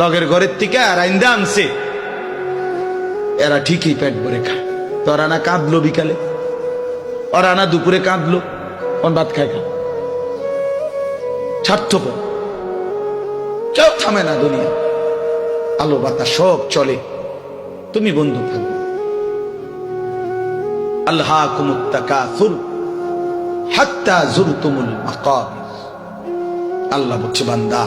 লগের ঘরের থেকে আর আইন্দা আনছে। এরা ঠিকই পেট ভরে খায়। তোরা না কাঁদলো বিকালে। ওরা না দুপুরে কাঁদলো কোন ভাত খায় খা স্বার্থপর। কেউ থামে না দুনিয়া। আলো বাতাস সব চলে। তুমি বন্ধু থাকবে আল্লাহ কুমুত্তাকাসুর হাত্তা জুরতুমুল মাকাবির আল্লাহ বলছে, বান্দা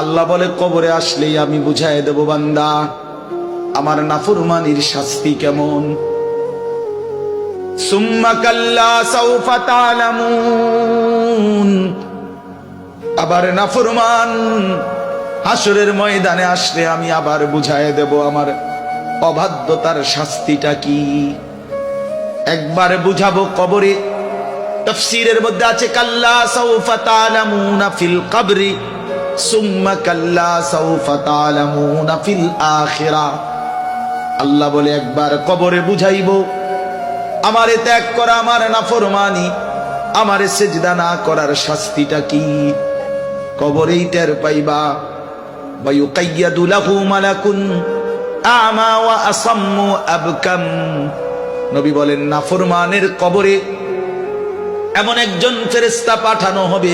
আল্লাহ বলে, কবরে আসলেই আমি বুঝাই দেব বান্দা, আমার নাফরমানির শাস্তি কেমন? আবার নাফরমান হাসরের ময়দানে আসলে আমি আবার বুঝাই দেব আমার অবাধ্যতার শাস্তিটা কি? একবার বুঝাবো কবরে, তফসিরের মধ্যে আছে, কাল্লা সৌফা তালামুনা ফিল কবরি। সুম্মা কাল্লা সৌফা তালামুনা ফিল আখিরা আল্লাহ বলে একবার কবরে বুঝাইব আমারে ত্যাগ করা আমার নাফরমানি আমারে সেজদা না করার শাস্তিটা কি কবরেই টের পাইবা ويقيد له ملك أعمى وأصم أبكم নবী বলেন নাফরমানের কবরে এমন একজন ফেরেস্তা পাঠানো হবে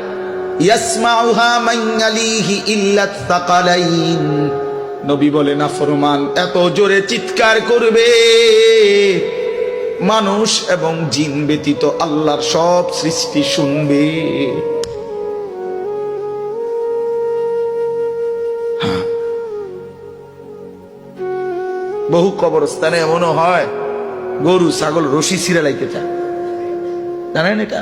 ইয়াসমাউহা মাইয়ালিহি ইল্লাত তাকালাইন নবী বলে নাফরমান এত জোরে চিৎকার করবে। মানুষ এবং জিন ব্যতীত আল্লাহর সব সৃষ্টি শুনবে। বহু কবরস্থানে এমনও হয়, গরু, ছাগল, রশি ছিঁড়ে লাইতে চায়। জানেন এটা?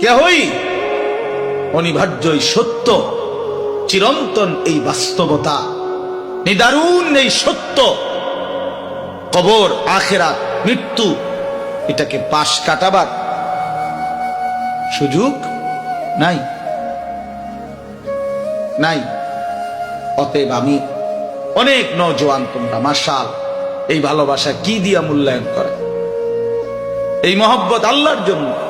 কেহই অনিবার্য এই সত্য, চিরন্তন এই বাস্তবতা। নিদারুণ এই সত্য। কবর, আখেরাত, মৃত্যু, এটাকে পাশ কাটাবার সুযোগ নাই। নাই। অতএব আমি অনেক নজওয়ান তোমরা মাসাল এই ভালোবাসা কি দিয়া মূল্যায়ন করে? এই মহব্বত আল্লাহর জন্য।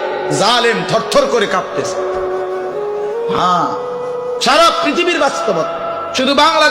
জালেম থরথর করে কাঁপতেছে। হ্যাঁ সারা পৃথিবীর বাস্তবতা। শুধু বাংলা